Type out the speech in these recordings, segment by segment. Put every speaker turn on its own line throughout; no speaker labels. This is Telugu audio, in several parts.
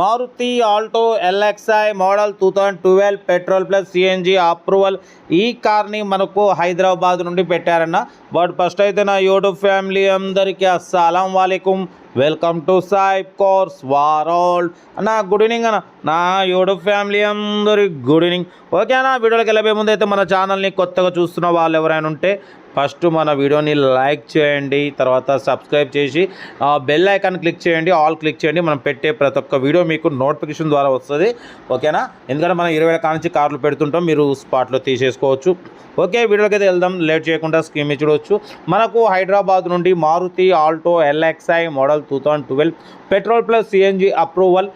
Maruti Alto LXI model two thousand twelve petrol plus CNG approval ఈ కార్ని మనకు హైదరాబాద్ నుండి పెట్టారన్న. బట్ ఫస్ట్ అయితే నా యూట్యూబ్ ఫ్యామిలీ అందరికీ అస్సలం వాలేకుమ్ వెల్కమ్ టు సాయిబ్ కోర్స్ వారోల్డ్ అన్న గుడ్ ఈవినింగ్ అన్న. నా యూట్యూబ్ ఫ్యామిలీ అందరికి గుడ్ ఈవినింగ్. ఓకే అన్న వీడియోకి వెళ్ళబోయే ముందు అయితే మన ఛానల్ని కొత్తగా చూస్తున్న వాళ్ళు ఎవరైనా ఉంటే ఫస్ట్ మన వీడియోని లైక్ చేయండి తర్వాత సబ్స్క్రైబ్ చేసి బెల్ ఐకాన్ క్లిక్ చేయండి ఆల్ క్లిక్ చేయండి. మనం పెట్టే ప్రతి ఒక్క వీడియో మీకు నోటిఫికేషన్ ద్వారా వస్తుంది. ఓకేనా? ఎందుకంటే మనం ఇరవై వేల నుంచి కార్లు పెడుతుంటాం మీరు స్పాట్లో తీసేసుకోవచ్చు. ఓకే వీడియోకి అయితే వెళ్దాం. లేట్ చేయకుండా స్కీమ్ చూడవచ్చు మనకు హైదరాబాద్ నుండి Maruti Alto LXI model two thousand twelve petrol plus CNG approval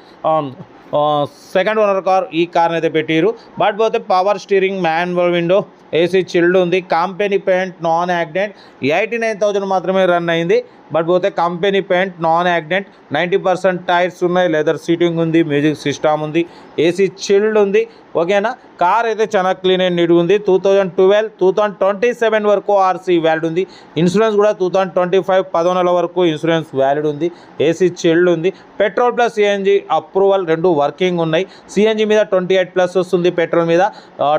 second owner car ఈ కార్ని అయితే పెట్టారు. బట్ పోతే power steering manual window AC chilled ఉంది. Company paint non accident eighty nine thousand మాత్రమే రన్ అయింది. బట్ పోతే company paint non accident ninety percent tyres ఉన్నాయి. లెదర్ సీటింగ్ ఉంది. మ్యూజిక్ సిస్టమ్ ఉంది. ఏసీ చిల్డ్ ఉంది. ఓకేనా? కార్ అయితే చాలా క్లీన్ అండ్ నీట్ ఉంది. Two thousand twelve two thousand twenty seven వరకు ఆర్సీ వ్యాలిడ్ ఉంది. ఇన్సూరెన్స్ కూడా టూ థౌజండ్ ట్వంటీ ఫైవ్ పదకొండు వరకు ఇన్సూరెన్స్ వ్యాలిడ్ ఉంది. ఏసీ చిల్డ్ ఉంది. పెట్రోల్ ప్లస్ సిఎన్జి అప్రూవల్ రెండు వర్కింగ్ ఉన్నాయి. సిఎన్జి మీద ట్వంటీ ఎయిట్ ప్లస్ వస్తుంది. పెట్రోల్ మీద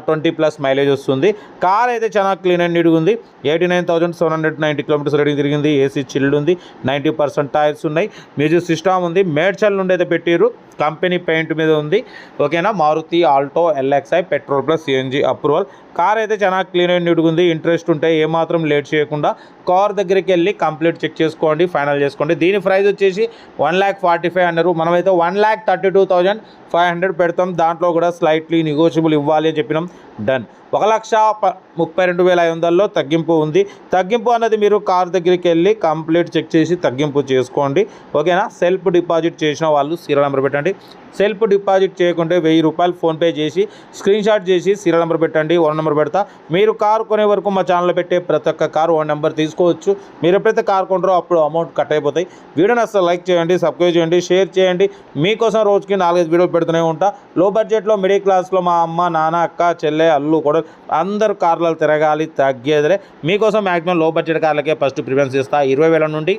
ట్వంటీ ప్లస్ మైలేజ్ వస్తుంది. కార్ అయితే చాలా క్లీన్ అండ్ నీట్గా ఉంది. Eighty nine thousand seven hundred ninety kilometres rating తిరిగింది. ఏసీ చిల్డ్ ఉంది. నైంటీ పర్సెంట్ టైర్స్ ఉన్నాయి. మ్యూజిక్ సిస్టమ్ ఉంది. మేడ్చల్ నుండి అయితే పెట్టారు కంపెనీ పెయింట్ మీద ఉంది. ఓకేనా? Maruti Alto LXI petrol plus CNG approval. Car అయితే చాలా క్లీన్ అండ్ నీట్గా ఉంది. ఇంట్రెస్ట్ ఉంటే ఏమాత్రం లేట్ చేయకుండా కార్ దగ్గరికి వెళ్ళి కంప్లీట్ చెక్ చేసుకోండి ఫైనల్ చేసుకోండి. దీని ప్రైస్ వచ్చేసి వన్ ల్యాక్ ఫార్టీ ఫైవ్ అన్నారు. మనమైతే one lakh thirty two thousand five hundred పెడతాం. దాంట్లో కూడా స్లైట్లీ నెగోషియబుల్ ఇవ్వాలి అని చెప్పినాం. డన్. ఒక లక్ష ప- ముప్పై రెండు వేల ఐదు వందల్లో తగ్గింపు ఉంది. తగ్గింపు అన్నది మీరు కార్ దగ్గరికి వెళ్ళి కంప్లీట్ చెక్ చేసి తగ్గింపు చేసుకోండి. ఓకేనా? సెల్ఫ్ డిపాజిట్ చేసిన వాళ్ళు సీరియల్ నెంబర్ పెట్టండి. సెల్ఫ్ డిపాజిట్ చేయకుంటే వెయ్యి రూపాయలు ఫోన్పే చేసి స్క్రీన్ షాట్ చేసి సీరియల్ నెంబర్ పెట్టండి ఓన్ నెంబర్ పెడతా. మీరు కారు కొనే వరకు మా ఛానల్లో పెట్టే ప్రతి ఒక్క కారు ఓన్ నెంబర్ తీసుకోవచ్చు. మీరు ఎప్పుడైతే కారు కొంటారో అప్పుడు అమౌంట్ కట్ అయిపోతాయి. వీడియోని అసలు లైక్ చేయండి సబ్స్క్రైబ్ చేయండి షేర్ చేయండి. మీకోసం రోజుకి నాలుగైదు వీడియోలు పెడుతూనే ఉంటా. లో బడ్జెట్లో మిడిల్ క్లాస్లో మా అమ్మ నాన్న అక్క చెల్లె అల్లు కూడా అందరు కార్లలో తిరగాలి తగ్గేదిలే. మీకోసం మ్యాక్సిమం లో బడ్జెట్ కార్లకే ఫస్ట్ ప్రిఫరెన్స్ ఇస్తా. ఇరవై వేల నుండి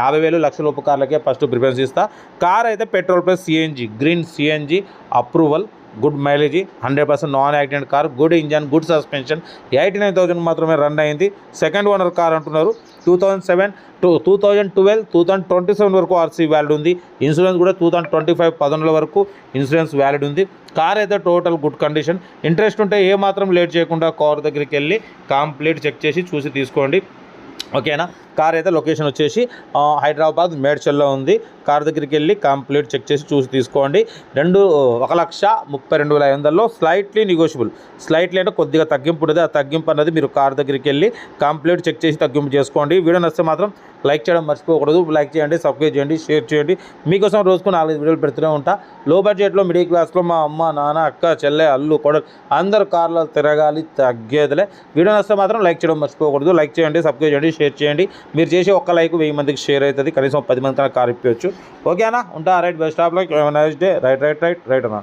యాభై వేలు లక్ష కార్లకే ఫస్ట్ ప్రిఫరెన్స్ ఇస్తా. కార్ అయితే petrol plus CNG green CNG approval good mileage hundred percent non accident car good engine good suspension eighty nine thousand మాత్రమే రన్ అయింది. సెకండ్ ఓనర్ కార్ అంటున్నారు. Two thousand seven two two thousand twelve two thousand twenty seven వరకు ఆర్సీ వ్యాలిడ్ ఉంది. ఇన్సూరెన్స్ కూడా టూ థౌజండ్ ట్వంటీ ఫైవ్ పదకొండుల వరకు ఇన్సూరెన్స్ వ్యాలిడ్ ఉంది. కార్ అయితే టోటల్ గుడ్ కండిషన్ ఇంట్రెస్ట్ ఉంటే ఏ మాత్రం లేట్ చేయకుండా కార్ దగ్గరికి వెళ్ళి కంప్లీట్ చెక్ చేసి చూసి తీసుకోండి. ఓకేనా? కార్ అయితే లొకేషన్ వచ్చేసి హైదరాబాద్ మేడ్చల్లో ఉంది. కార్ దగ్గరికి వెళ్ళి కంప్లీట్ చెక్ చేసి చూసి తీసుకోండి. రెండు ఒక లక్ష ముప్పై రెండు వేల ఐదు వందల్లో స్లైట్లీ నెగోషియబుల్ స్లైట్లీ అంటే కొద్దిగా తగ్గింపు ఉంటుంది. ఆ తగ్గింపు అన్నది మీరు కార్ దగ్గరికి వెళ్ళి కంప్లీట్ చెక్ చేసి తగ్గింపు చేసుకోండి. వీడియో నచ్చితే మాత్రం లైక్ చేయడం మర్చిపోకూడదు. లైక్ చేయండి సబ్స్క్రైబ్ చేయండి షేర్ చేయండి. మీకోసం రోజుకు నాలుగు వీడియోలు పెడుతూనే ఉంటా. లో బడ్జెట్లో మిడిల్ క్లాస్లో మా అమ్మ నాన్న అక్క చెల్లె అల్లు కొడలు అందరు కార్లో తిరగాలి తగ్గేదిలే. వీడియో నచ్చితే మాత్రం లైక్ చేయడం మర్చిపోకూడదు. లైక్ చేయండి సబ్స్క్రైబ్ చేయండి షేర్ చేయండి. మీరు చేసే ఒక్క లైక్ వెయ్యి మందికి షేర్ అవుతుంది. కనీసం పది మంది కార్ ఇప్పవచ్చు ఓకేనా? ఉంటా. Right bus like nice day right right right right అన్నా.